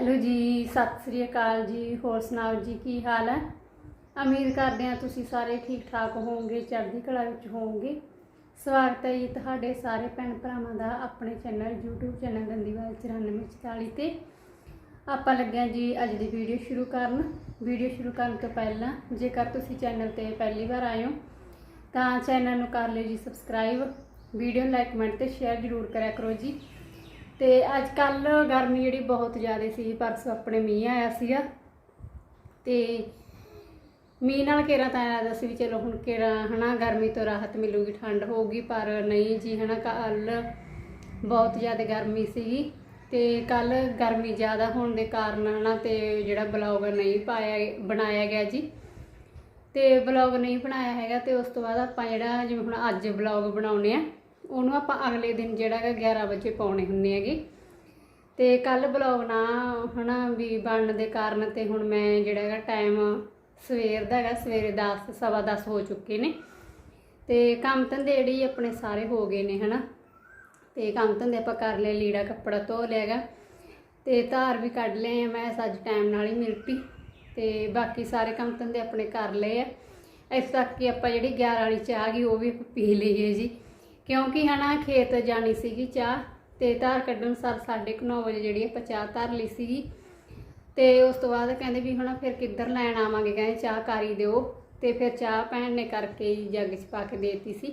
Hello ਜੀ, ਸਤਿ ਸ੍ਰੀ ਅਕਾਲ ਜੀ, ਹੋਰ ਸੁਣਾਓ ਜੀ, ਕੀ ਹਾਲ ਹੈ? ਉਮੀਦ ਕਰਦੇ ਹਾਂ ਤੁਸੀਂ ਸਾਰੇ ਠੀਕ ਠਾਕ ਹੋਵੋਗੇ, ਚੜ੍ਹਦੀ ਕਲਾ ਵਿੱਚ ਹੋਵੋਗੇ। ਸਵਾਗਤ ਹੈ ਜੀ ਤੁਹਾਡੇ ਸਾਰੇ ਭੈਣ ਭਰਾਵਾਂ ਦਾ ਆਪਣੇ ਚੈਨਲ, YouTube ਚੈਨਲ ਦੰਦੀਵਾਲ 9444 ਤੇ। ਆਪਾਂ ਲੱਗਿਆ ਜੀ ਅੱਜ ਦੀ ਵੀਡੀਓ ਸ਼ੁਰੂ ਕਰਨ। ਵੀਡੀਓ ਸ਼ੁਰੂ ਕਰਨ ਤੋਂ ਪਹਿਲਾਂ ਜੇਕਰ ਤੁਸੀਂ ਚੈਨਲ ਤੇ ਪਹਿਲੀ ਵਾਰ ਆਏ ਹੋ, ਤਾਂ ਚੈਨਲ ਨੂੰ ਕਰ ਲਿਓ ਜੀ ਸਬਸਕ੍ਰਾਈਬ ਵੀਡੀਓ ਲਾਈਕ ਕਮੈਂਟ ਤੇ ਸ਼ੇਅਰ ਜ਼ਰੂਰ ਕਰਿਆ ਕਰੋ ਜੀ। ਤੇ ਅੱਜ ਕੱਲ ਗਰਮੀ ਜਿਹੜੀ ਬਹੁਤ ਜ਼ਿਆਦਾ ਸੀ, ਪਰਸੋਂ ਆਪਣੇ ਮੀਂਹ ਆਇਆ ਸੀਗਾ। ਤੇ ਮੀਂਹ ਨਾਲ ਕੇਰਾ ਤਾਂ ਆਇਆ ਸੀ ਵੀ ਚਲੋ ਹੁਣ ਕੇਰਾ ਹਨਾ, ਗਰਮੀ ਤੋਂ ਰਾਹਤ ਮਿਲੂਗੀ, ਠੰਡ ਹੋਊਗੀ, ਪਰ ਨਹੀਂ ਜੀ, ਹਨਾ ਕੱਲ ਬਹੁਤ ਜ਼ਿਆਦਾ ਗਰਮੀ ਸੀਗੀ। ਤੇ ਕੱਲ ਗਰਮੀ ਜ਼ਿਆਦਾ ਹੋਣ ਦੇ ਕਾਰਨ, ਹਨਾ, ਤੇ ਜਿਹੜਾ ਬਲੌਗ ਨਹੀਂ ਪਾਇਆ, ਬਣਾਇਆ ਗਿਆ ਜੀ। ਤੇ ਬਲੌਗ ਨਹੀਂ ਬਣਾਇਆ ਹੈਗਾ ਤੇ ਉਸ ਤੋਂ ਬਾਅਦ ਆਪਾਂ ਜਿਹੜਾ ਜਿਵੇਂ ਹੁਣ ਅੱਜ ਬਲੌਗ ਬਣਾਉਨੇ ਆ ਉਹਨੂੰ ਆਪਾਂ ਅਗਲੇ ਦਿਨ ਜਿਹੜਾ ਹੈਗਾ 11 ਵਜੇ ਪਾਉਣੇ ਹੁੰਦੇ ਹੈਗੇ। ਤੇ ਕੱਲ ਬਲੌਗ ਨਾ ਹਨਾ ਵੀ ਬਣਨ ਦੇ ਕਾਰਨ ਤੇ ਹੁਣ ਮੈਂ ਜਿਹੜਾ ਹੈਗਾ ਟਾਈਮ ਸਵੇਰ ਦਾ ਹੈਗਾ, ਸਵੇਰੇ 10 ਸਵਾ 10 ਹੋ ਚੁੱਕੇ ਨੇ। ਤੇ ਕੰਮ ਧੰਦੇ ਜਿਹੜੇ ਆਪਣੇ ਸਾਰੇ ਹੋ ਗਏ ਨੇ ਹਨਾ। ਤੇ ਕੰਮ ਧੰਦੇ ਆਪਾਂ ਕਰ ਲਏ, ਲੀੜਾ ਕੱਪੜਾ ਧੋ ਲਿਆ ਹੈਗਾ। ਤੇ ਧਾਰ ਵੀ ਕੱਢ ਲਏ ਆ ਮੈਂ ਅੱਜ ਟਾਈਮ ਨਾਲ ਹੀ ਮਿਲਤੀ ਤੇ ਬਾਕੀ ਸਾਰੇ ਕੰਮ ਧੰਦੇ ਆਪਣੇ ਕਰ ਲਏ ਆ। ਇਸ ਤੱਕ ਕਿ ਆਪਾਂ ਜਿਹੜੀ 11 ਵਾਲੀ ਚਾਹ ਗਈ ਉਹ ਵੀ ਪੀ ਲਈਏ ਜੀ। ਕਿਉਂਕਿ ਹਨਾ ਖੇਤ ਜਾਣੀ ਸੀਗੀ ਚਾਹ ਤੇ ਧਾਰ ਕੱਢਣ ਸਾਰ 9:30 ਵਜੇ ਜਿਹੜੀ ਆਪਾਂ ਚਾਹ ਧਰ ਲਈ ਸੀਗੀ। ਤੇ ਉਸ ਤੋਂ ਬਾਅਦ ਕਹਿੰਦੇ ਵੀ ਹੁਣ ਫਿਰ ਕਿੱਧਰ ਲੈਣ ਆਵਾਂਗੇ? ਕਹਿੰਦੇ ਚਾਹ ਕਾਰੀ ਦਿਓ। ਤੇ ਫਿਰ ਚਾਹ ਭੈਣ ਨੇ ਕਰਕੇ ਜੱਗ 'ਚ ਪਾ ਕੇ ਦੇਤੀ ਸੀ।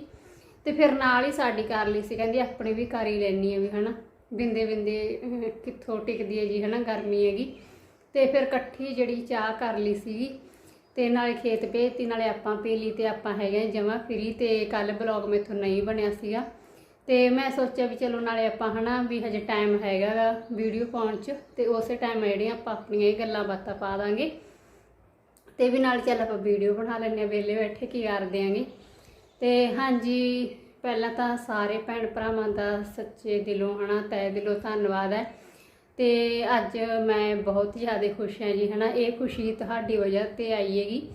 ਤੇ ਫਿਰ ਨਾਲ ਹੀ ਸਾਡੀ ਕਰ ਲਈ ਸੀ। ਕਹਿੰਦੀ ਆਪਣੇ ਵੀ ਕਰ ਹੀ ਲੈਣੀ ਆ ਵੀ ਹਨਾ। ਬਿੰਦੇ ਬਿੰਦੇ ਕਿੱਥੋਂ ਟਿਕਦੀ ਹੈ ਜੀ ਹਨਾ ਗਰਮੀ ਹੈਗੀ। ਤੇ ਫਿਰ ਇਕੱਠੀ ਜਿਹੜੀ ਚਾਹ ਕਰ ਲਈ ਸੀਗੀ ਤੇ ਨਾਲੇ ਖੇਤ ਭੇਜਤੀ, ਨਾਲੇ ਆਪਾਂ ਪੀ ਲਈ ਤੇ ਆਪਾਂ ਹੈਗੇ ਜਮਾ ਫਰੀ ਤੇ ਕੱਲ ਬਲੌਗ ਮੇਥੋਂ ਨਹੀਂ ਬਣਿਆ ਸੀਗਾ। ਤੇ ਮੈਂ ਸੋਚਿਆ ਵੀ ਚਲੋ ਨਾਲੇ ਆਪਾਂ ਹਨਾ ਵੀ ਹਜੇ ਟਾਈਮ ਹੈਗਾ ਗਾ ਵੀਡੀਓ ਪਾਉਣ ਚ, ਤੇ ਉਸੇ ਟਾਈਮ ਜਿਹੜੀਆਂ ਆਪਾਂ ਆਪਣੀਆਂ ਇਹ ਗੱਲਾਂ ਬਾਤਾਂ ਪਾ ਦਾਂਗੇ। ਤੇ ਵੀ ਨਾਲ ਚੱਲ ਆਪਾਂ ਵੀਡੀਓ ਬਣਾ ਲੈਂਦੇ ਆ ਵਿਹਲੇ ਬੈਠੇ ਕੀ ਕਰਦੇ ਆਂਗੇ ਤੇ ਹਾਂਜੀ, ਪਹਿਲਾਂ ਤਾਂ ਸਾਰੇ ਭੈਣ ਭਰਾਵਾਂ ਦਾ ਸੱਚੇ ਦਿਲੋਂ ਹਨਾ ਤਹਿ ਦਿਲੋਂ ਧੰਨਵਾਦ ਹੈ। ਤੇ ਅੱਜ ਮੈਂ ਬਹੁਤ ਜ਼ਿਆਦਾ ਖੁਸ਼ ਹਾਂ ਜੀ, ਹਨਾ? ਇਹ ਖੁਸ਼ੀ ਤੁਹਾਡੀ ਵਜ੍ਹਾ ਤੇ ਆਈ ਹੈਗੀ।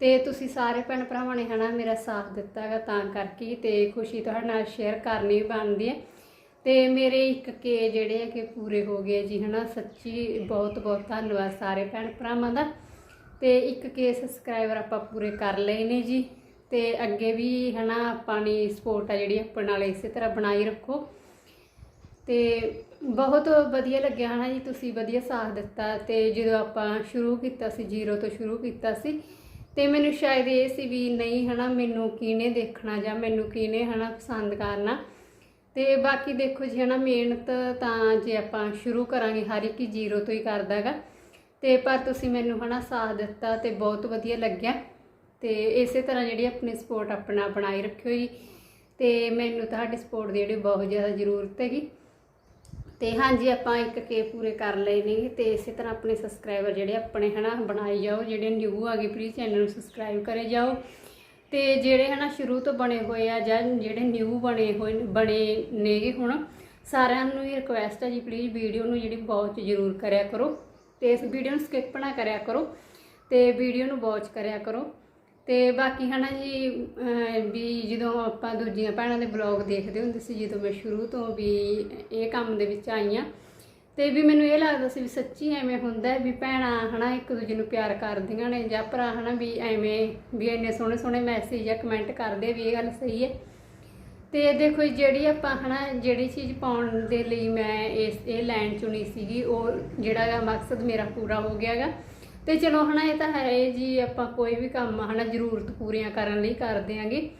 ਤੇ ਤੁਸੀਂ ਸਾਰੇ ਭੈਣ ਭਰਾਵਾਂ ਨੇ, ਹਨਾ, ਮੇਰਾ ਸਾਥ ਦਿੱਤਾ ਹੈਗਾ ਤਾਂ ਕਰਕੇ ਤੇ ਖੁਸ਼ੀ ਤੁਹਾਡੇ ਨਾਲ ਸ਼ੇਅਰ ਕਰਨੀ ਬਣਦੀ ਹੈ। ਤੇ ਮੇਰੇ ਇੱਕ ਕੇ ਜਿਹੜੇ ਹੈ ਕਿ ਪੂਰੇ ਹੋ ਗਏ ਜੀ, ਹਨਾ? ਸੱਚੀ ਬਹੁਤ ਬਹੁਤ ਧੰਨਵਾਦ ਸਾਰੇ ਭੈਣ ਭਰਾਵਾਂ ਦਾ। ਤੇ ਇੱਕ ਕੇ ਸਬਸਕ੍ਰਾਈਬਰ ਆਪਾਂ ਪੂਰੇ ਕਰ ਲਏ ਨੇ ਜੀ। ਤੇ ਅੱਗੇ ਵੀ, ਹਨਾ, ਆਪਾਂ ਨੇ ਸਪੋਰਟ ਆ ਜਿਹੜੀ ਆਪਣੇ ਨਾਲ ਇਸੇ ਤਰ੍ਹਾਂ ਬਣਾਈ ਰੱਖੋ। ਤੇ ਬਹੁਤ ਵਧੀਆ ਲੱਗਿਆ ਹਨਾ ਜੀ, ਤੁਸੀਂ ਵਧੀਆ ਸਾਥ ਦਿੱਤਾ ਤੇ ਜਦੋਂ ਆਪਾਂ ਸ਼ੁਰੂ ਕੀਤਾ ਸੀ, ਜ਼ੀਰੋ ਤੋਂ ਸ਼ੁਰੂ ਕੀਤਾ ਸੀ, ਤੇ ਮੈਨੂੰ ਸ਼ਾਇਦ ਇਹ ਸੀ ਵੀ ਨਹੀਂ ਹਨਾ, ਮੈਨੂੰ ਕਿਹਨੇ ਦੇਖਣਾ ਜਾਂ ਮੈਨੂੰ ਕਿਹਨੇ ਹਨਾ ਪਸੰਦ ਕਰਨਾ। ਤੇ ਬਾਕੀ ਦੇਖੋ ਜੀ ਹਨਾ, ਮਿਹਨਤ ਤਾਂ ਜੇ ਆਪਾਂ ਸ਼ੁਰੂ ਕਰਾਂਗੇ, ਹਰ ਇੱਕ ਹੀ ਜ਼ੀਰੋ ਤੋਂ ਹੀ ਕਰਦਾਗਾ ਤੇ ਪਰ ਤੁਸੀਂ ਮੈਨੂੰ ਹਨਾ ਸਾਥ ਦਿੱਤਾ ਤੇ ਬਹੁਤ ਵਧੀਆ ਲੱਗਿਆ। ਤੇ ਇਸੇ ਤਰ੍ਹਾਂ ਜਿਹੜੀ ਆਪਣੀ ਸਪੋਰਟ ਆਪਣਾ ਬਣਾਈ ਰੱਖਿਓ ਜੀ। ਤੇ ਮੈਨੂੰ ਤੁਹਾਡੀ ਸਪੋਰਟ ਦੀ ਜਿਹੜੀ ਬਹੁਤ ਜ਼ਿਆਦਾ ਜ਼ਰੂਰਤ ਹੈਗੀ। ਤੇ ਹਾਂਜੀ, ਆਪਾਂ ਇੱਕ ਕੇ ਪੂਰੇ ਕਰ ਲਏ ਨੇ ਤੇ ਇਸੇ ਤਰ੍ਹਾਂ ਆਪਣੇ ਸਬਸਕ੍ਰਾਈਬਰ ਜਿਹੜੇ ਆਪਣੇ ਹਨਾ ਬਣਾਈ ਜਾਓ, ਜਿਹੜੇ ਨਿਊ ਆ ਗਏ ਪਲੀਜ਼ ਚੈਨਲ ਨੂੰ ਸਬਸਕ੍ਰਾਈਬ ਕਰੇ ਜਾਓ। ਤੇ ਜਿਹੜੇ ਹਨਾ, ਸ਼ੁਰੂ ਤੋਂ ਬਣੇ ਹੋਏ ਆ ਜਾਂ ਜਿਹੜੇ ਨਿਊ ਬਣੇ ਹੋਏ, ਬਣੇ ਨੇਗੇ ਹੁਣ, ਸਾਰਿਆਂ ਨੂੰ ਹੀ ਰਿਕੁਐਸਟ ਹੈ ਜੀ ਪਲੀਜ਼ ਵੀਡੀਓ ਨੂੰ ਜਿਹੜੀ ਵਾਚ ਜ਼ਰੂਰ ਕਰਿਆ ਕਰੋ। ਤੇ ਇਸ ਵੀਡੀਓ ਨੂੰ ਸਕਿਪ ਨਾ ਕਰਿਆ ਕਰੋ। ਤੇ ਵੀਡੀਓ ਨੂੰ ਵਾਚ ਕਰਿਆ ਕਰੋ। ਤੇ ਬਾਕੀ ਹਨਾ ਜੀ ਵੀ ਜਦੋਂ ਆਪਾਂ ਦੂਜੀਆਂ ਭੈਣਾਂ ਦੇ ਬਲੌਗ ਦੇਖਦੇ ਹੁੰਦੇ ਸੀ ਜਦੋਂ ਮੈਂ ਸ਼ੁਰੂ ਤੋਂ ਵੀ ਇਹ ਕੰਮ ਦੇ ਵਿੱਚ ਆਈ ਆ ਤੇ ਵੀ ਮੈਨੂੰ ਇਹ ਲੱਗਦਾ ਸੀ ਵੀ ਸੱਚੀ ਐਵੇਂ ਹੁੰਦਾ ਵੀ ਭੈਣਾਂ ਹਨਾ ਇੱਕ ਦੂਜੇ ਨੂੰ ਪਿਆਰ ਕਰਦੀਆਂ ਨੇ ਜਾਂ ਭਰਾ ਹਨਾ ਵੀ ਐਵੇਂ ਵੀ ਇੰਨੇ ਸੋਹਣੇ ਸੋਹਣੇ ਮੈਸੇਜ ਜਾਂ ਕਮੈਂਟ ਕਰਦੇ ਵੀ ਇਹ ਗੱਲ ਸਹੀ ਹੈ। ਤੇ ਦੇਖੋ ਜੀ, ਜਿਹੜੀ ਆਪਾਂ ਹਨਾ ਜਿਹੜੀ ਚੀਜ਼ ਪਾਉਣ ਦੇ ਲਈ ਮੈਂ ਇਸ ਇਹ ਲਾਈਨ ਚੁਣੀ ਸੀਗੀ ਉਹ ਜਿਹੜਾ ਮਕਸਦ ਮੇਰਾ ਪੂਰਾ ਹੋ ਗਿਆਗਾ ਤੇ ਚਲੋ ਹਨਾ, ਇਹ ਤਾਂ ਹੈ ਜੀ, ਆਪਾਂ ਕੋਈ ਵੀ ਕੰਮ ਹਨਾ, ਜ਼ਰੂਰਤ ਪੂਰੀਆਂ ਕਰਨ ਲਈ ਕਰਦੇ ਆਂਗੇ।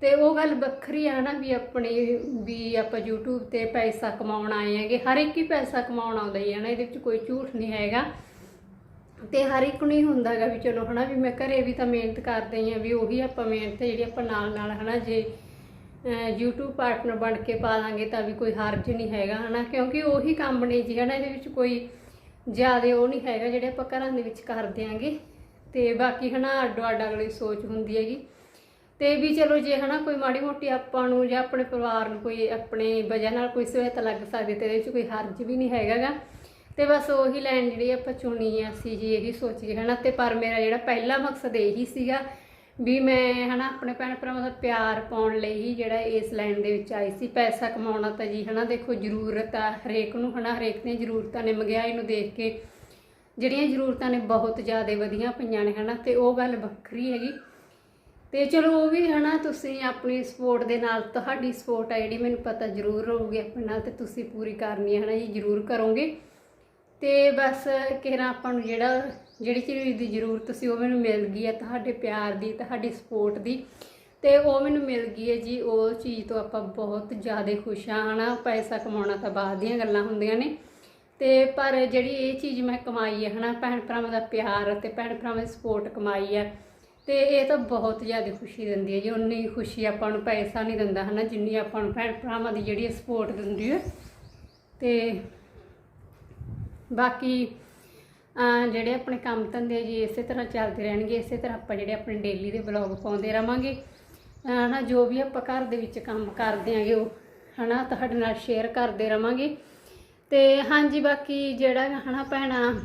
ਤੇ ਉਹ ਗੱਲ ਵੱਖਰੀ ਆ ਨਾ ਵੀ ਆਪਣੇ ਵੀ ਆਪਾਂ YouTube ਤੇ ਪੈਸਾ ਕਮਾਉਣ ਆਏ ਹੈਗੇ ਹਰ ਇੱਕ ਹੀ ਪੈਸਾ ਕਮਾਉਣ ਆਉਂਦਾ ਹੀ ਹੈ ਨਾ ਇਹਦੇ ਵਿੱਚ ਕੋਈ ਝੂਠ ਨਹੀਂ ਹੈਗਾ। ਤੇ ਹਰ ਇੱਕ ਨੂੰ ਹੀ ਹੁੰਦਾ ਹੈਗਾ ਵੀ ਚਲੋ ਹਨਾ, ਵੀ ਮੈਂ ਘਰੇ ਵੀ ਤਾਂ ਮਿਹਨਤ ਕਰਦੇ ਹੀ ਆ, ਵੀ ਉਹੀ ਆਪਾਂ ਮਿਹਨਤ ਜਿਹੜੀ ਆਪਾਂ ਨਾਲ ਨਾਲ ਹਨਾ, ਜੇ, ਅਹ, YouTube ਪਾਰਟਨਰ ਬਣ ਕੇ ਪਾ ਲਾਂਗੇ ਤਾਂ ਵੀ ਕੋਈ ਹਰਜ ਨਹੀਂ ਹੈਗਾ ਹਨਾ, ਕਿਉਂਕਿ ਉਹੀ ਕੰਮ ਨੇ ਜੀ ਹਨਾ, ਇਹਦੇ ਵਿੱਚ ਕੋਈ ਜ਼ਿਆਦਾ ਉਹ ਨਹੀਂ ਹੈਗਾ ਜਿਹੜੇ ਆਪਾਂ ਘਰਾਂ ਦੇ ਵਿੱਚ ਕਰ ਦਿਆਂਗੇ ਤੇ ਬਾਕੀ ਹਨਾ ਅੱਡੋ ਅੱਡ ਅਗਲੀ ਸੋਚ ਹੁੰਦੀ ਹੈਗੀ। ਤੇ ਵੀ ਚਲੋ ਜੇ ਹਨਾ ਕੋਈ ਮਾੜੀ ਮੋਟੀ ਆਪਾਂ ਨੂੰ ਜਾਂ ਆਪਣੇ ਪਰਿਵਾਰ ਨੂੰ ਕੋਈ ਆਪਣੇ ਵਜ੍ਹਾ ਨਾਲ ਕੋਈ ਸਹਾਇਤਾ ਲੱਗ ਸਕਦੀ ਤੇ ਇਹਦੇ ਵਿੱਚ ਕੋਈ ਹਰਜ ਵੀ ਨਹੀਂ ਹੈਗਾਗਾ। ਤੇ ਬਸ ਉਹੀ ਲਾਈਨ ਜਿਹੜੀ ਆਪਾਂ ਚੁਣੀ ਆ ਸੀ ਜੀ, ਇਹੀ ਸੋਚੀ ਹਨਾ। ਤੇ ਪਰ ਮੇਰਾ ਜਿਹੜਾ ਪਹਿਲਾ ਮਕਸਦ ਇਹੀ ਸੀਗਾ ਵੀ ਮੈਂ ਹਨਾ ਆਪਣੇ ਭੈਣ ਭਰਾਵਾਂ ਦਾ ਪਿਆਰ ਪਾਉਣ ਲਈ ਹੀ ਜਿਹੜਾ ਇਸ ਲਾਈਨ ਦੇ ਵਿੱਚ ਆਈ ਸੀ, ਪੈਸਾ ਕਮਾਉਣਾ ਤਾਂ ਜੀ ਹਨਾ ਦੇਖੋ ਜ਼ਰੂਰਤ ਆ, ਹਰੇਕ ਨੂੰ ਹਨਾ, ਹਰੇਕ ਦੀਆਂ ਜ਼ਰੂਰਤਾਂ ਨੇ ਮਹਿੰਗਾਈ ਨੂੰ ਦੇਖ ਕੇ ਜਿਹੜੀਆਂ ਜ਼ਰੂਰਤਾਂ ਨੇ ਬਹੁਤ ਜ਼ਿਆਦਾ ਵਧੀਆਂ ਪਈਆਂ ਨੇ ਹਨਾ ਤੇ ਉਹ ਗੱਲ ਵੱਖਰੀ ਹੈਗੀ। ਤੇ ਚਲੋ ਉਹ ਵੀ ਹਨਾ ਤੁਸੀਂ ਆਪਣੀ ਸਪੋਰਟ ਦੇ ਨਾਲ, ਤੁਹਾਡੀ ਸਪੋਰਟ ਆ ਜਿਹੜੀ ਮੈਨੂੰ ਪਤਾ ਜ਼ਰੂਰ ਰਹੂਗੀ ਆਪਣੇ ਨਾਲ ਤੇ ਤੁਸੀਂ ਪੂਰੀ ਕਰਨੀ ਹੈ ਹਨਾ ਜੀ, ਜ਼ਰੂਰ ਕਰੋਗੇ। ਤੇ ਬਸ ਕਿਹੜਾ ਆਪਾਂ ਨੂੰ ਜਿਹੜਾ, ਜਿਹੜੀ ਚੀਜ਼ ਦੀ ਜ਼ਰੂਰਤ ਸੀ ਉਹ ਮੈਨੂੰ ਮਿਲ ਗਈ ਹੈ ਤੁਹਾਡੇ ਪਿਆਰ ਦੀ, ਤੁਹਾਡੀ ਸਪੋਰਟ ਦੀ। ਤੇ ਉਹ ਮੈਨੂੰ ਮਿਲ ਗਈ ਹੈ ਜੀ, ਉਹ ਚੀਜ਼ ਤੋਂ ਆਪਾਂ ਬਹੁਤ ਜ਼ਿਆਦਾ ਖੁਸ਼ ਹਾਂ, ਹਨਾ। ਪੈਸਾ ਕਮਾਉਣਾ ਤਾਂ ਬਾਅਦ ਦੀਆਂ ਗੱਲਾਂ ਹੁੰਦੀਆਂ ਨੇ। ਤੇ ਪਰ ਜਿਹੜੀ ਇਹ ਚੀਜ਼ ਮੈਂ ਕਮਾਈ ਹੈ, ਹਨਾ, ਭੈਣ ਭਰਾਵਾਂ ਦਾ ਪਿਆਰ ਤੇ ਭੈਣ ਭਰਾਵਾਂ ਦੀ ਸਪੋਰਟ ਕਮਾਈ ਹੈ, ਤੇ ਇਹ ਤਾਂ ਬਹੁਤ ਜ਼ਿਆਦਾ ਖੁਸ਼ੀ ਦਿੰਦੀ ਹੈ ਜੀ। ਉਨੀ ਖੁਸ਼ੀ ਆਪਾਂ ਨੂੰ ਪੈਸਾ ਨਹੀਂ ਦਿੰਦਾ, ਹਨਾ, ਜਿੰਨੀ ਆਪਾਂ ਨੂੰ ਭੈਣ ਭਰਾਵਾਂ ਦੀ ਜਿਹੜੀ ਸਪੋਰਟ ਦਿੰਦੀ ਹੈ। ਤੇ ਬਾਕੀ ਜਿਹੜੇ ਆਪਣੇ ਕੰਮ ਧੰਦੇ ਜੀ, ਇਸੇ ਤਰ੍ਹਾਂ ਚੱਲਦੇ ਰਹਿਣਗੇ, ਇਸੇ ਤਰ੍ਹਾਂ ਆਪਾਂ ਜਿਹੜੇ ਆਪਣੇ ਡੇਲੀ ਦੇ ਬਲੌਗ ਪਾਉਂਦੇ ਰਵਾਂਗੇ। ਅਹ ਨਾ ਜੋ ਵੀ ਆਪਾਂ ਘਰ ਦੇ ਵਿੱਚ ਕੰਮ ਕਰਦੇ ਆਂਗੇ ਉਹ, ਹਨਾ, ਤੁਹਾਡੇ ਨਾਲ ਸ਼ੇਅਰ ਕਰਦੇ ਰਵਾਂਗੇ। ਤੇ ਹਾਂਜੀ, ਬਾਕੀ ਜਿਹੜਾ ਹਨਾ ਭੈਣਾ,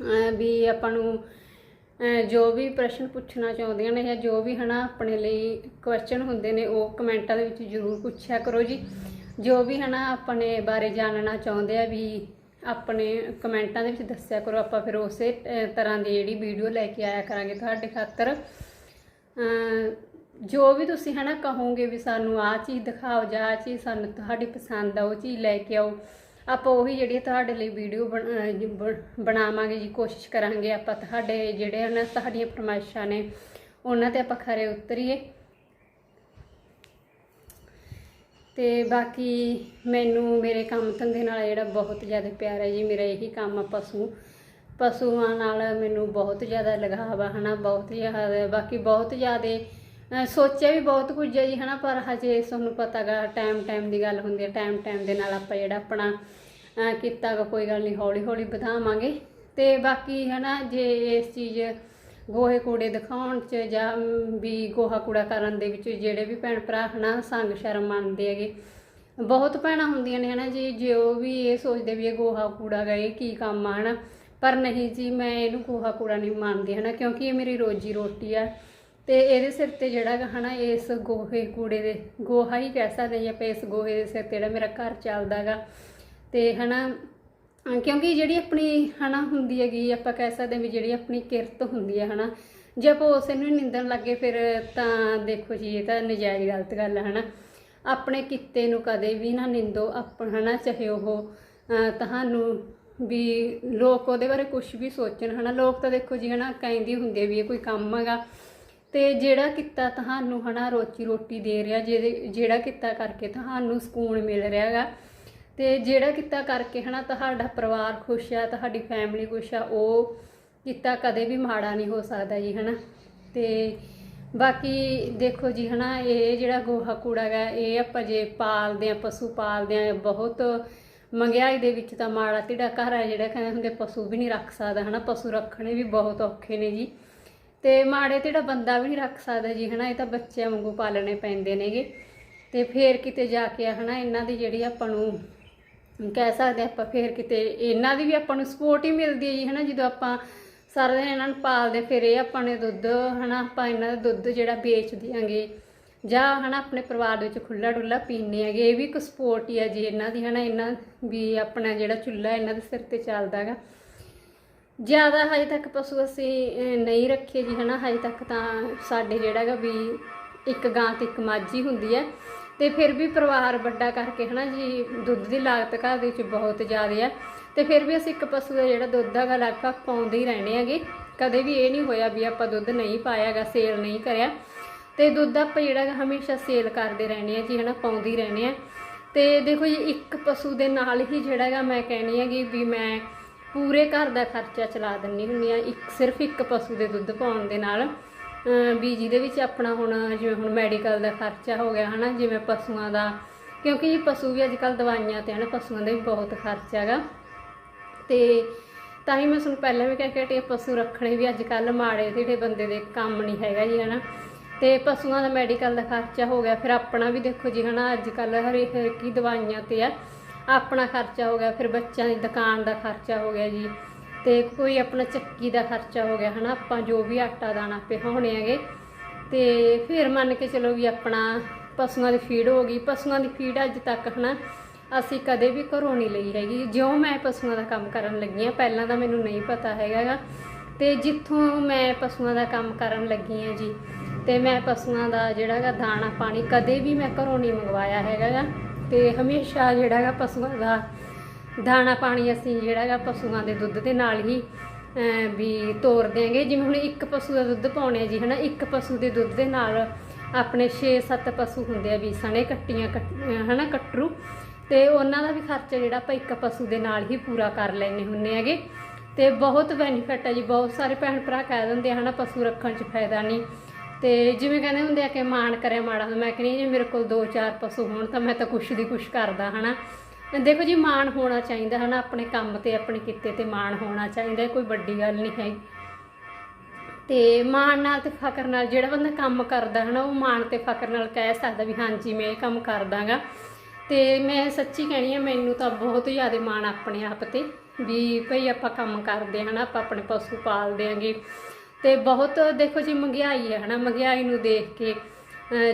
ਅਹ, ਵੀ ਆਪਾਂ ਨੂੰ ਜੋ ਵੀ ਪ੍ਰਸ਼ਨ ਪੁੱਛਣਾ ਚਾਹੁੰਦੀਆਂ ਨੇ ਜਾਂ ਜੋ ਵੀ ਹਨਾ ਆਪਣੇ ਲਈ ਕੁਐਸਚਨ ਹੁੰਦੇ ਨੇ, ਉਹ ਕਮੈਂਟਾਂ ਦੇ ਵਿੱਚ ਜ਼ਰੂਰ ਪੁੱਛਿਆ ਕਰੋ ਜੀ। ਜੋ ਵੀ ਹਨਾ ਆਪਣੇ ਬਾਰੇ ਜਾਣਨਾ ਚਾਹੁੰਦੇ ਆ ਵੀ ਆਪਣੇ ਕਮੈਂਟਾਂ ਦੇ ਵਿੱਚ ਦੱਸਿਆ ਕਰੋ, ਆਪਾਂ ਫਿਰ ਉਸੇ ਤਰ੍ਹਾਂ ਦੀ ਜਿਹੜੀ ਵੀਡੀਓ ਲੈ ਕੇ ਆਇਆ ਕਰਾਂਗੇ ਤੁਹਾਡੇ ਖਾਤਰ। ਜੋ ਵੀ ਤੁਸੀਂ ਹਨਾ ਕਹੋਗੇ ਵੀ ਸਾਨੂੰ ਆਹ ਚੀਜ਼ ਦਿਖਾਓ ਜਾਂ ਆਹ ਚੀਜ਼ ਸਾਨੂੰ ਤੁਹਾਡੀ ਪਸੰਦ ਆ, ਉਹ ਚੀਜ਼ ਲੈ ਕੇ ਆਓ। ਆਪਾਂ ਉਹੀ ਜਿਹੜੀ ਤੁਹਾਡੇ ਲਈ ਵੀਡੀਓ ਬਣਾਵਾਂਗੇ ਜੀ, ਕੋਸ਼ਿਸ਼ ਕਰਾਂਗੇ ਆਪਾਂ ਤੁਹਾਡੇ ਜਿਹੜੇ ਹਨ, ਤੁਹਾਡੀਆਂ ਫਰਮਾਇਸ਼ਾਂ ਨੇ, ਉਹਨਾਂ ਤੇ ਆਪਾਂ ਖਰੇ ਉਤਰੀਏ। ਤੇ ਬਾਕੀ ਮੈਨੂੰ ਮੇਰੇ ਕੰਮ ਧੰਦੇ ਨਾਲ ਜਿਹੜਾ ਬਹੁਤ ਜ਼ਿਆਦਾ ਪਿਆਰ ਹੈ ਜੀ, ਮੇਰਾ ਇਹੀ ਕੰਮ ਆ ਪਸ਼ੂ। ਪਸ਼ੂਆਂ ਨਾਲ ਮੈਨੂੰ ਬਹੁਤ ਜ਼ਿਆਦਾ ਲਗਾਵ ਆ, ਹਨਾ, ਬਹੁਤ ਜ਼ਿਆਦਾ, ਬਾਕੀ ਬਹੁਤ ਜ਼ਿਆਦਾ ਸੋਚਿਆ ਵੀ ਬਹੁਤ ਕੁਝ ਹੈ ਜੀ, ਹਨਾ, ਪਰ ਹਜੇ ਤੁਹਾਨੂੰ ਪਤਾਗਾ ਟਾਈਮ ਟਾਈਮ ਦੀ ਗੱਲ ਹੁੰਦੀ ਹੈ ਟਾਈਮ ਟਾਈਮ ਦੇ ਨਾਲ ਆਪਾਂ ਜਿਹੜਾ ਆਪਣਾ, ਅਹ, ਕੀਤਾ ਗਾ, ਕੋਈ ਗੱਲ ਨਹੀਂ ਹੌਲੀ ਹੌਲੀ ਵਧਾਵਾਂਗੇ। ਤੇ ਬਾਕੀ, ਹਨਾ, ਜੇ ਇਸ ਚੀਜ਼ ਗੋਹੇ ਕੂੜੇ ਦਿਖਾਉਣ ਚ ਜਾਂ ਵੀ ਗੋਹਾ ਕੂੜਾ ਕਰਨ ਦੇ ਵਿੱਚ ਜਿਹੜੇ ਵੀ ਭੈਣ ਭਰਾ ਹਨਾ, ਸੰਗ ਸ਼ਰਮ ਮੰਨਦੇ ਹੈਗੇ। ਬਹੁਤ ਭੈਣਾਂ ਹੁੰਦੀਆਂ ਨੇ ਹਨਾ ਜੀ, ਜੇ ਉਹ ਵੀ ਇਹ ਸੋਚਦੇ ਵੀ ਇਹ ਗੋਹਾ ਕੂੜਾ ਗਾ, ਇਹ ਕੀ ਕੰਮ ਆ ਹਨਾ। ਪਰ ਨਹੀਂ ਜੀ, ਮੈਂ ਇਹਨੂੰ ਗੋਹਾ ਕੂੜਾ ਨਹੀਂ ਮੰਨਦੀ ਹਨਾ, ਕਿਉਂਕਿ ਇਹ ਮੇਰੀ ਰੋਜੀ ਰੋਟੀ ਆ। ਤੇ ਇਹਦੇ ਸਿਰ ਤੇ ਜਿਹੜਾ ਗਾ ਹਨਾ, ਇਸ ਗੋਹੇ ਕੂੜੇ ਦੇ, ਗੋਹਾ ਹੀ ਕਹਿ ਸਕਦੇ ਹਾਂ ਆਪਾਂ ਇਸ ਗੋਹੇ ਦੇ ਸਿਰ ਤੇ ਜਿਹੜਾ ਮੇਰਾ ਘਰ ਚੱਲਦਾ ਗਾ। ਤੇ ਹਨਾ ਅਹ ਕਿਉਂਕਿ ਜਿਹੜੀ ਆਪਣੀ, ਹਨਾ, ਹੁੰਦੀ ਹੈਗੀ, ਆਪਾਂ ਕਹਿ ਸਕਦੇ ਹਾਂ ਵੀ ਜਿਹੜੀ ਆਪਣੀ ਕਿਰਤ ਹੁੰਦੀ ਹੈ, ਹਨਾ, ਜੇ ਆਪਾਂ ਉਸੇ ਨੂੰ ਨਿੰਦਣ ਲੱਗੇ ਫਿਰ ਤਾਂ ਦੇਖੋ ਜੀ, ਇਹ ਤਾਂ ਨਜਾਇਜ਼ ਗਲਤ ਗੱਲ ਹੈ, ਹਨਾ। ਆਪਣੇ ਕਿੱਤੇ ਨੂੰ ਕਦੇ ਵੀ ਨਾ ਨਿੰਦੋ ਆਪਣਾ ਹਨਾ, ਚਾਹੇ ਉਹ ਤੁਹਾਨੂੰ ਵੀ ਲੋਕ ਉਹਦੇ ਬਾਰੇ ਕੁਝ ਵੀ ਸੋਚਣ, ਹਨਾ। ਲੋਕ ਤਾਂ ਦੇਖੋ ਜੀ, ਹਨਾ, ਕਹਿੰਦੀ ਹੁੰਦੇ ਵੀ ਇਹ ਕੋਈ ਕੰਮ ਹੈਗਾ। ਤੇ ਜਿਹੜਾ ਕਿੱਤਾ ਤੁਹਾਨੂੰ, ਹਨਾ, ਰੋਜੀ ਰੋਟੀ ਦੇ ਰਿਹਾ, ਜਿਹਦੇ, ਜਿਹੜਾ ਕਿੱਤਾ ਕਰਕੇ ਤੁਹਾਨੂੰ ਸਕੂਨ ਮਿਲ ਰਿਹਾ ਹੈਗਾ ਤੇ ਜਿਹੜਾ ਕਿੱਤਾ ਕਰਕੇ ਹਨਾ, ਤੁਹਾਡਾ ਪਰਿਵਾਰ ਖੁਸ਼ ਆ, ਤੁਹਾਡੀ ਫੈਮਿਲੀ ਖੁਸ਼ ਆ, ਉਹ ਕਿੱਤਾ ਕਦੇ ਵੀ ਮਾੜਾ ਨਹੀਂ ਹੋ ਸਕਦਾ ਜੀ, ਹਨਾ। ਤੇ ਬਾਕੀ ਦੇਖੋ ਜੀ, ਹਨਾ, ਇਹ ਜਿਹੜਾ ਗੋਹਾ ਕੂੜਾ ਗਾ ਇਹ ਆਪਾਂ ਜੇ ਪਾਲਦੇ ਆ, ਪਸ਼ੂ ਪਾਲਦੇ ਆ, ਬਹੁਤ ਮਹਿੰਗਾਈ ਦੇ ਵਿੱਚ ਤਾਂ ਮਾੜਾ ਢਿੱਡਾ ਘਰ ਆ, ਜਿਹੜਾ ਕਹਿੰਦੇ ਹੁੰਦੇ, ਪਸ਼ੂ ਵੀ ਨਹੀਂ ਰੱਖ ਸਕਦਾ, ਹਨਾ। ਪਸ਼ੂ ਰੱਖਣੇ ਵੀ ਬਹੁਤ ਔਖੇ ਨੇ ਜੀ। ਤੇ ਮਾੜੇ ਢਿੱਡਾ ਬੰਦਾ ਵੀ ਨਹੀਂ ਰੱਖ ਸਕਦਾ ਜੀ, ਹਨਾ, ਇਹ ਤਾਂ ਬੱਚਿਆਂ ਵਾਂਗੂ ਪਾਲਣੇ ਪੈਂਦੇ ਨੇਗੇ। ਤੇ ਫੇਰ ਕਿਤੇ ਜਾ ਕੇ ਹਨਾ, ਇਹਨਾਂ ਦੀ ਜਿਹੜੀ ਆਪਾਂ ਨੂੰ ਕਹਿ ਸਕਦੇ ਆਪਾਂ ਫੇਰ ਕਿਤੇ ਇਹਨਾਂ ਦੀ ਵੀ ਆਪਾਂ ਨੂੰ ਸਪੋਰਟ ਹੀ ਮਿਲਦੀ ਹੈ ਜੀ, ਹਨਾ? ਜਦੋਂ ਆਪਾਂ ਸਾਰਾ ਦਿਨ ਇਹਨਾਂ ਨੂੰ ਪਾਲਦੇ ਫਿਰ ਇਹ ਆਪਾਂ ਨੇ ਦੁੱਧ, ਹਨਾ? ਆਪਾਂ ਇਹਨਾਂ ਦਾ ਦੁੱਧ ਜਿਹੜਾ ਵੇਚ ਦਿਆਂਗੇ ਜਾਂ, ਹਨਾ, ਆਪਣੇ ਪਰਿਵਾਰ ਦੇ ਵਿੱਚ ਖੁੱਲਾ ਡੁੱਲਾ ਪੀਂਦੇ ਹੈਗੇ ਇਹ ਵੀ ਇੱਕ ਸਪੋਰਟ ਹੀ ਹੈ ਜੀ ਇਹਨਾਂ ਦੀ, ਹਨਾ? ਇਹਨਾਂ ਵੀ ਆਪਣਾ ਜਿਹੜਾ ਚੁੱਲ੍ਹਾ ਇਹਨਾਂ ਦੇ ਸਿਰ ਤੇ ਚੱਲਦਾ ਹੈਗਾ। ਜ਼ਿਆਦਾ ਹਜੇ ਤੱਕ ਪਸ਼ੂ ਅਸੀਂ ਨਹੀਂ ਰੱਖੇ ਜੀ, ਹਨਾ? ਹਜੇ ਤੱਕ ਤਾਂ ਸਾਡੇ ਜਿਹੜਾ ਹੈਗਾ ਵੀ ਇੱਕ ਗਾਂ ਤੇ ਇੱਕ ਮਾਝੀ ਹੁੰਦੀ ਹੈ। ਤੇ ਫਿਰ ਵੀ ਪਰਿਵਾਰ ਵੱਡਾ ਕਰਕੇ ਹਨਾ ਜੀ, ਦੁੱਧ ਦੀ ਲਾਗਤ ਘਰ ਦੇ ਵਿੱਚ ਬਹੁਤ ਜ਼ਿਆਦਾ ਹੈ ਤੇ ਫਿਰ ਵੀ ਅਸੀਂ ਇੱਕ ਪਸ਼ੂ ਦਾ ਜਿਹੜਾ ਦੁੱਧ ਹੈਗਾ, ਲਗਭਗ ਪਾਉਂਦੇ ਹੀ ਰਹਿੰਦੇ ਹੈਗੇ। ਕਦੇ ਵੀ ਇਹ ਨਹੀਂ ਹੋਇਆ ਵੀ ਆਪਾਂ ਦੁੱਧ ਨਹੀਂ ਪਾਇਆਗਾ ਸੇਲ ਨਹੀਂ ਕਰਿਆ। ਤੇ ਦੁੱਧ ਆਪਾਂ ਜਿਹੜਾ ਹਮੇਸ਼ਾ ਸੇਲ ਕਰਦੇ ਰਹਿੰਦੇ ਆ ਜੀ, ਹਨਾ ਪਾਉਂਦੇ ਹੀ ਰਹਿੰਦੇ ਆ। ਤੇ ਦੇਖੋ ਜੀ, ਇੱਕ ਪਸ਼ੂ ਦੇ ਨਾਲ ਹੀ ਜਿਹੜਾ ਹੈਗਾ, ਮੈਂ ਕਹਿਣੀ ਹੈਗੀ ਵੀ ਮੈਂ ਪੂਰੇ ਘਰ ਦਾ ਖਰਚਾ ਚਲਾ ਦਿੰਨੀ ਹੁੰਦੀ ਆ, ਇੱਕ ਸਿਰਫ ਇੱਕ ਪਸ਼ੂ ਦੇ ਦੁੱਧ ਪਾਉਣ ਦੇ ਨਾਲ। ਵੀ ਜਿਹਦੇ ਵਿੱਚ ਆਪਣਾ ਹੁਣ ਜਿਵੇਂ ਹੁਣ ਮੈਡੀਕਲ ਦਾ ਖਰਚਾ ਹੋ ਗਿਆ ਹਨਾ, ਜਿਵੇਂ ਪਸ਼ੂਆਂ ਦਾ, ਕਿਉਂਕਿ ਜੀ ਪਸ਼ੂ ਵੀ ਅੱਜ ਕੱਲ ਦਵਾਈਆਂ ਤੇ ਹਨ, ਪਸ਼ੂਆਂ ਦਾ ਵੀ ਬਹੁਤ ਖਰਚਾ ਹੈਗਾ। ਤੇ ਤਾਂ ਹੀ ਮੈਂ ਤੁਹਾਨੂੰ ਪਹਿਲਾਂ ਵੀ ਕਹਿ ਕੇ ਹਟੀ ਪਸ਼ੂ ਰੱਖਣੇ ਵੀ ਅੱਜ ਕੱਲ ਮਾੜੇ ਜਿਹੜੇ ਬੰਦੇ ਦੇ ਕੰਮ ਨਹੀਂ ਹੈਗਾ ਜੀ ਹਨਾ। ਤੇ ਪਸ਼ੂਆਂ ਦਾ ਮੈਡੀਕਲ ਦਾ ਖਰਚਾ ਹੋ ਗਿਆ, ਫਿਰ ਆਪਣਾ ਵੀ ਦੇਖੋ ਜੀ ਹਨਾ ਅੱਜ ਕੱਲ ਹਰੇਕ ਹਰੇਕ ਹੀ ਦਵਾਈਆਂ ਤੇ ਆ। ਆਪਣਾ ਖਰਚਾ ਹੋ ਗਿਆ, ਫਿਰ ਬੱਚਿਆਂ ਦੀ ਦੁਕਾਨ ਦਾ ਖਰਚਾ ਹੋ ਗਿਆ ਜੀ। ਤੇ ਕੋਈ ਆਪਣਾ ਚੱਕੀ ਦਾ ਖਰਚਾ ਹੋ ਗਿਆ, ਹਨਾ? ਆਪਾਂ ਜੋ ਵੀ ਆਟਾ ਦਾਣਾ ਪਿਹਾਉਣੇ ਹੈਗੇ। ਤੇ ਫਿਰ ਮੰਨ ਕੇ ਚਲੋ ਵੀ ਆਪਣਾ ਪਸ਼ੂਆਂ ਦੀ ਫੀਡ ਹੋ ਗਈ। ਪਸ਼ੂਆਂ ਦੀ ਫੀਡ ਅੱਜ ਤੱਕ, ਹਨਾ? ਅਸੀਂ ਕਦੇ ਵੀ ਘਰੋਂ ਨਹੀਂ ਲਈ ਹੈਗੀ। ਜਿਉਂ ਮੈਂ ਪਸ਼ੂਆਂ ਦਾ ਕੰਮ ਕਰਨ ਲੱਗੀ ਆ ਪਹਿਲਾਂ ਤਾਂ ਮੈਨੂੰ ਨਹੀਂ ਪਤਾ ਹੈਗਾ ਗਾ ਤੇ ਜਿੱਥੋਂ ਮੈਂ ਪਸ਼ੂਆਂ ਦਾ ਕੰਮ ਕਰਨ ਲੱਗੀ ਆ ਜੀ, ਤੇ ਮੈਂ ਪਸ਼ੂਆਂ ਦਾ ਜਿਹੜਾ ਗਾ ਦਾਣਾ ਪਾਣੀ ਕਦੇ ਵੀ ਮੈਂ ਘਰੋਂ ਨਹੀਂ ਮੰਗਵਾਇਆ ਹੈਗਾ ਗਾ ਤੇ ਹਮੇਸ਼ਾ ਜਿਹੜਾ ਗਾ ਪਸ਼ੂਆਂ ਦਾ ਦਾਣਾ ਪਾਣੀ ਅਸੀਂ ਜਿਹੜਾ ਗਾ ਪਸ਼ੂਆਂ ਦੇ ਦੁੱਧ ਦੇ ਨਾਲ ਹੀ ਵੀ ਤੋਰ ਦਿਆਂਗੇ। ਜਿਵੇਂ ਹੁਣ ਇੱਕ ਪਸ਼ੂ ਦਾ ਦੁੱਧ ਪਾਉਣੇ ਜੀ, ਹਨਾ? ਇੱਕ ਪਸ਼ੂ ਦੇ ਦੁੱਧ ਦੇ ਨਾਲ ਆਪਣੇ 6-7 ਪਸ਼ੂ ਹੁੰਦੇ ਆ ਵੀ ਸਣੇ, ਕੱਟੀਆਂ, ਕੱਟ- ਅਮ ਹਨਾ, ਕੱਟਰੂ। ਤੇ ਉਹਨਾਂ ਦਾ ਵੀ ਖਰਚਾ ਜਿਹੜਾ ਆਪਾਂ ਇੱਕ ਪਸ਼ੂ ਦੇ ਨਾਲ ਹੀ ਪੂਰਾ ਕਰ ਲੈਣੇ ਹੁੰਨੇ ਹੈਗੇ। ਤੇ ਬਹੁਤ ਬੈਨੀਫਿਟ ਹੈ ਜੀ, ਬਹੁਤ ਸਾਰੇ ਭੈਣ ਭਰਾ ਕਹਿ ਦਿੰਦੇ ਆ, ਹਨਾ, ਪਸ਼ੂ ਰੱਖਣ 'ਚ ਫਾਇਦਾ ਨਹੀਂ। ਤੇ ਜਿਵੇਂ ਕਹਿੰਦੇ ਹੁੰਦੇ ਆ ਕਿ ਮਾਣ ਕਰੇ ਮਾੜਾ ਹੁੰਦਾ। ਮੈਂ ਕਹਿੰਦੀ ਜੇ ਮੇਰੇ ਕੋਲ 2-4 ਪਸ਼ੂ ਹੋਣ ਤਾਂ ਮੈਂ ਤਾਂ ਕੁਛ ਦੀ ਕੁਛ ਕਰਦਾ, ਹਨਾ? ਦੇਖੋ ਜੀ, ਮਾਣ ਹੋਣਾ ਚਾਹੀਦਾ ਹਨਾ, ਆਪਣੇ ਕੰਮ ਤੇ, ਆਪਣੇ ਕਿੱਤੇ ਤੇ ਮਾਣ ਹੋਣਾ ਚਾਹੀਦਾ ਕੋਈ ਵੱਡੀ ਗੱਲ ਨਹੀਂ ਹੈ। ਤੇ ਮਾਣ ਨਾਲ ਤੇ ਫਖਰ ਨਾਲ, ਜਿਹੜਾ ਬੰਦਾ ਕੰਮ ਕਰਦਾ ਹਨਾ, ਉਹ ਮਾਣ ਤੇ ਫਕਰ ਨਾਲ ਕਹਿ ਸਕਦਾ ਵੀ ਹਾਂਜੀ, ਮੈਂ ਇਹ ਕੰਮ ਕਰਦਾਗਾ। ਤੇ ਮੈਂ ਸੱਚੀ ਕਹਿਣੀ ਆ, ਮੈਨੂੰ ਤਾਂ ਬਹੁਤ ਜ਼ਿਆਦਾ ਮਾਣ ਆਪਣੇ ਆਪ ਤੇ, ਵੀ ਭਈ ਆਪਾਂ ਕੰਮ ਕਰਦੇ ਹਨਾ, ਆਪਾਂ ਆਪਣੇ ਪਸ਼ੂ ਪਾਲਦੇ ਆਂਗੇ ਤੇ ਬਹੁਤ ਦੇਖੋ ਜੀ, ਮਹਿੰਗਾਈ ਹੈ ਹਨਾ, ਮਹਿੰਗਾਈ ਨੂੰ ਦੇਖ ਕੇ।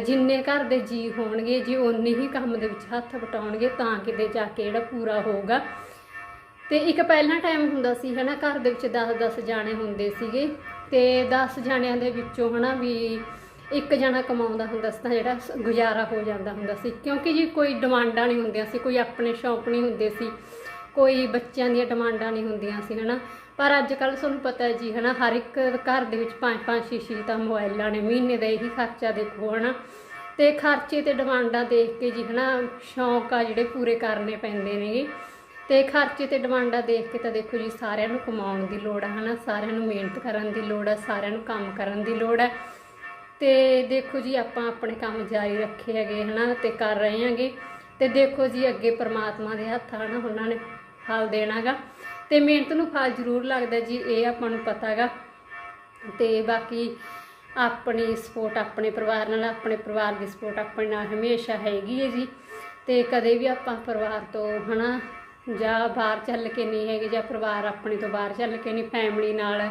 ਜਿੰਨੇ ਘਰ ਦੇ ਜੀ ਹੋਣਗੇ, ਜੀ ਉਨੇ ਹੀ ਕੰਮ ਦੇ ਵਿੱਚ ਹੱਥ ਵਟਾਉਣਗੇ, ਤਾਂ ਕਿਤੇ ਜਾ ਕੇ ਜਿਹੜਾ ਪੂਰਾ ਹੋਊਗਾ। ਤੇ ਇੱਕ ਪਹਿਲਾਂ ਟਾਈਮ ਹੁੰਦਾ ਸੀ, ਹਨਾ, ਘਰ ਦੇ ਵਿੱਚ 10-10 ਜਾਣੇ ਹੁੰਦੇ ਸੀਗੇ। ਤੇ 10 ਜਾਣਿਆਂ ਦੇ ਵਿੱਚੋਂ, ਹਨਾ, ਵੀ ਇੱਕ ਜਣਾ ਕਮਾਉਂਦਾ ਹੁੰਦਾ ਸੀ ਤਾਂ ਜਿਹੜਾ ਗੁਜ਼ਾਰਾ ਹੋ ਜਾਂਦਾ ਹੁੰਦਾ ਸੀ। ਕਿਉਂਕਿ ਜੀ ਕੋਈ ਡਿਮਾਂਡਾਂ ਨਹੀਂ ਹੁੰਦੀਆਂ ਸੀ, ਕੋਈ ਆਪਣੇ ਸ਼ੌਂਕ ਨਹੀਂ ਹੁੰਦੇ ਸੀ। ਕੋਈ ਬੱਚਿਆਂ ਦੀਆਂ ਡਿਮਾਂਡਾਂ ਨਹੀਂ ਹੁੰਦੀਆਂ ਸੀ, ਹਨਾ। ਪਰ ਅੱਜ ਕੱਲ ਤੁਹਾਨੂੰ ਪਤਾ ਹੈ ਜੀ, ਹਨਾ, ਹਰ ਇੱਕ ਘਰ ਦੇ ਵਿੱਚ ਪੰਜ ਪੰਜ, ਛੇ ਛੇ ਤਾਂ ਮੋਬਾਈਲਾਂ ਨੇ, ਮਹੀਨੇ ਦਾ ਇਹੀ ਖਰਚਾ ਦੇਖੋ, ਹਨਾ। ਤੇ ਖਰਚੇ ਤੇ ਡਿਮਾਂਡਾਂ ਦੇਖ ਕੇ ਜੀ, ਹਨਾ, ਸ਼ੌਂਕ ਆ ਜਿਹੜੇ ਪੂਰੇ ਕਰਨੇ ਪੈਂਦੇ ਨੇਗੇ ਤੇ ਖਰਚੇ ਤੇ ਡਿਮਾਂਡਾਂ ਦੇਖ ਕੇ ਤਾਂ ਦੇਖੋ ਜੀ, ਸਾਰਿਆਂ ਨੂੰ ਕਮਾਉਣ ਦੀ ਲੋੜ ਹੈ ਹਨਾ, ਸਾਰਿਆਂ ਨੂੰ ਮਿਹਨਤ ਕਰਨ ਦੀ ਲੋੜ ਹੈ ਸਾਰਿਆਂ ਨੂੰ ਕੰਮ ਕਰਨ ਦੀ ਲੋੜ ਹੈ ਤੇ ਦੇਖੋ ਜੀ, ਆਪਾਂ ਆਪਣੇ ਕੰਮ ਜਾਰੀ ਰੱਖੇ ਹੈਗੇ, ਹਨਾ, ਤੇ ਕਰ ਰਹੇ ਹਾਂਗੇ। ਤੇ ਦੇਖੋ ਜੀ, ਅੱਗੇ ਪ੍ਰਮਾਤਮਾ ਦੇ ਹੱਥ ਹਨਾ ਉਹਨਾਂ ਨੇ ਫਲ ਦੇਣਾਗਾ। ਤੇ ਮਿਹਨਤ ਨੂੰ ਫਲ ਜ਼ਰੂਰ ਲੱਗਦਾ ਜੀ, ਇਹ ਆਪਾਂ ਨੂੰ ਪਤਾਗਾ ਤੇ ਬਾਕੀ ਆਪਣੀ ਸਪੋਰਟ ਆਪਣੇ ਪਰਿਵਾਰ ਨਾਲ, ਆਪਣੇ ਪਰਿਵਾਰ ਦੀ ਸਪੋਰਟ ਆਪਣੇ ਨਾਲ ਹਮੇਸ਼ਾ ਹੈਗੀ ਹੈ ਜੀ। ਤੇ ਕਦੇ ਵੀ ਆਪਾਂ ਪਰਿਵਾਰ ਤੋਂ ਹਨਾ, ਜਾਂ ਬਾਹਰ ਚੱਲ ਕੇ ਨਹੀਂ ਹੈਗੇ, ਜਾਂ ਪਰਿਵਾਰ ਆਪਣੇ ਤੋਂ ਬਾਹਰ ਚੱਲ ਕੇ ਨਹੀਂ ਫੈਮਿਲੀ ਨਾਲ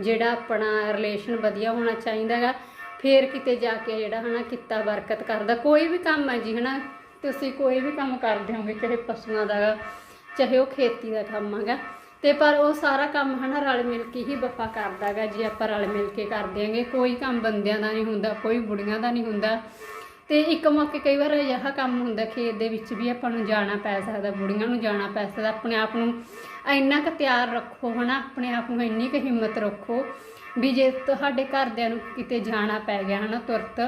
ਜਿਹੜਾ ਆਪਣਾ ਰਿਲੇਸ਼ਨ ਵਧੀਆ ਹੋਣਾ ਚਾਹੀਦਾ ਹੈਗਾ। ਫੇਰ ਕਿਤੇ ਜਾ ਕੇ ਜਿਹੜਾ ਹਨਾ, ਕਿੱਤਾ ਬਰਕਤ ਕਰਦਾ। ਕੋਈ ਵੀ ਕੰਮ ਹੈ ਜੀ, ਹਨਾ, ਤੁਸੀਂ ਕੋਈ ਵੀ ਕੰਮ ਕਰਦੇ ਹੋਗੇ ਚਾਹੇ ਪਸ਼ੂਆਂ ਦਾ ਚਾਹੇ ਉਹ ਖੇਤੀ ਦਾ ਕੰਮ ਹੈਗਾ। ਤੇ ਪਰ ਉਹ ਸਾਰਾ ਕੰਮ ਹਨਾ ਰਲ ਮਿਲ ਕੇ ਹੀ ਬੱਪਾ ਕਰਦਾਗਾ ਜੇ ਆਪਾਂ ਰਲ ਮਿਲ ਕੇ ਕਰਦੇ ਦਿਆਂਗੇ, ਕੋਈ ਕੰਮ ਬੰਦਿਆਂ ਦਾ ਨਹੀਂ ਹੁੰਦਾ, ਕੋਈ ਬੁੜੀਆਂ ਦਾ ਨਹੀਂ ਹੁੰਦਾ। ਤੇ ਇੱਕ ਮੌਕੇ ਕਈ ਵਾਰ ਅਜਿਹਾ ਕੰਮ ਹੁੰਦਾ, ਖੇਤ ਦੇ ਵਿੱਚ ਵੀ ਆਪਾਂ ਨੂੰ ਜਾਣਾ ਪੈ ਸਕਦਾ, ਬੁੜੀਆਂ ਨੂੰ ਜਾਣਾ ਪੈ ਸਕਦਾ। ਆਪਣੇ ਆਪ ਨੂੰ ਇੰਨਾ ਕੁ ਤਿਆਰ ਰੱਖੋ ਹਨਾ, ਆਪਣੇ ਆਪ ਨੂੰ ਇੰਨੀ ਕੁ ਹਿੰਮਤ ਰੱਖੋ ਵੀ ਜੇ ਤੁਹਾਡੇ ਘਰਦਿਆਂ ਨੂੰ ਕਿਤੇ ਜਾਣਾ ਪੈ ਗਿਆ ਹਨਾ ਤੁਰਤ,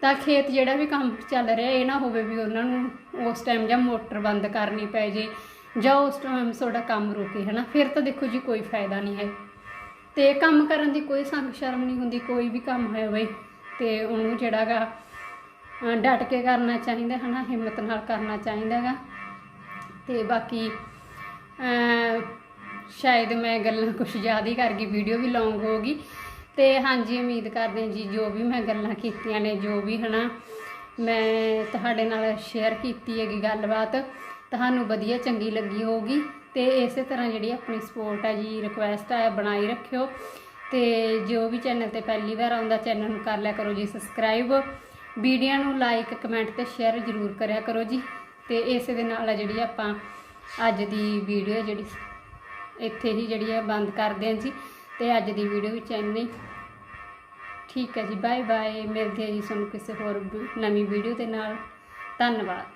ਤਾਂ ਖੇਤ ਜਿਹੜਾ ਵੀ ਕੰਮ ਚੱਲ ਰਿਹਾ, ਇਹ ਨਾ ਹੋਵੇ ਵੀ ਉਹਨਾਂ ਨੂੰ ਉਸ ਟਾਈਮ ਜਾਂ ਮੋਟਰ ਬੰਦ ਕਰਨੀ ਪੈ ਜੇ। ਜਾਂ ਉਸ ਟਾਈਮ ਤੁਹਾਡਾ ਕੰਮ ਰੁਕੇ, ਹਨਾ? ਫਿਰ ਤਾਂ ਦੇਖੋ ਜੀ ਕੋਈ ਫਾਇਦਾ ਨਹੀਂ ਹੈ। ਤੇ ਕੰਮ ਕਰਨ ਦੀ ਕੋਈ ਸੰਗ ਸ਼ਰਮ ਨਹੀਂ ਹੁੰਦੀ, ਕੋਈ ਵੀ ਕੰਮ ਹੋਇਆ ਬਈ ਤੇ ਉਹਨੂੰ ਜਿਹੜਾਗਾ ਅਹ ਡਟ ਕੇ ਕਰਨਾ ਚਾਹੀਦਾ, ਹਨਾ? ਹਿੰਮਤ ਨਾਲ ਕਰਨਾ ਚਾਹੀਦਾ ਹੈਗਾ ਤੇ ਬਾਕੀ ਸ਼ਾਇਦ ਮੈਂ ਗੱਲਾਂ ਕੁਝ ਜ਼ਿਆਦਾ ਹੀ ਕਰ ਗਈ ਵੀਡੀਓ ਵੀ ਲੌਂਗ ਹੋਗੀ ਤੇ ਹਾਂਜੀ, ਉਮੀਦ ਕਰਦੇ ਹਾਂ ਜੀ, ਜੋ ਵੀ ਮੈਂ ਗੱਲਾਂ ਕੀਤੀਆਂ ਨੇ, ਜੋ ਵੀ, ਹਨਾ? ਮੈਂ ਤੁਹਾਡੇ ਨਾਲ ਸ਼ੇਅਰ ਕੀਤੀ ਹੈਗੀ ਗੱਲਬਾਤ। ਤੁਹਾਨੂੰ ਵਧੀਆ ਚੰਗੀ ਲੱਗੀ ਹੋਊਗੀ ਤੇ ਇਸੇ ਤਰ੍ਹਾਂ ਜਿਹੜੀ ਆਪਣੀ ਸਪੋਰਟ ਹੈ ਜੀ ਰਿਕੁਐਸਟ ਹੈ, ਬਣਾਈ ਰੱਖਿਓ ਤੇ ਜੋ ਵੀ ਚੈਨਲ ਤੇ ਪਹਿਲੀ ਵਾਰ ਆਉਂਦਾ ਚੈਨਲ ਨੂੰ ਕਰ ਲਿਆ ਕਰੋ ਜੀ ਸਬਸਕ੍ਰਾਈਬ ਵੀਡੀਓ ਨੂੰ ਲਾਈਕ ਕਮੈਂਟ ਤੇ ਸ਼ੇਅਰ ਜ਼ਰੂਰ ਕਰਿਆ ਕਰੋ ਜੀ ਤੇ ਇਸੇ ਦੇ ਨਾਲ ਆ ਜਿਹੜੀ ਆਪਾਂ ਅੱਜ ਦੀ ਵੀਡੀਓ ਜਿਹੜੀ ਇੱਥੇ ਹੀ ਜਿਹੜੀ ਹੈ ਬੰਦ ਕਰਦੇ ਹਾਂ ਜੀ ਤੇ ਅੱਜ ਦੀ ਵੀਡੀਓ ਵਿੱਚ ਇੰਨਾ। ਠੀਕ ਹੈ ਜੀ ਬਾਏ ਬਾਏ ਮਿਲਦੇ ਹਾਂ ਜੀ ਤੁਹਾਨੂੰ ਕਿਸੇ ਹੋਰ ਵੀ- ਨਵੀਂ ਵੀਡੀਓ ਦੇ ਨਾਲ। ਧੰਨਵਾਦ।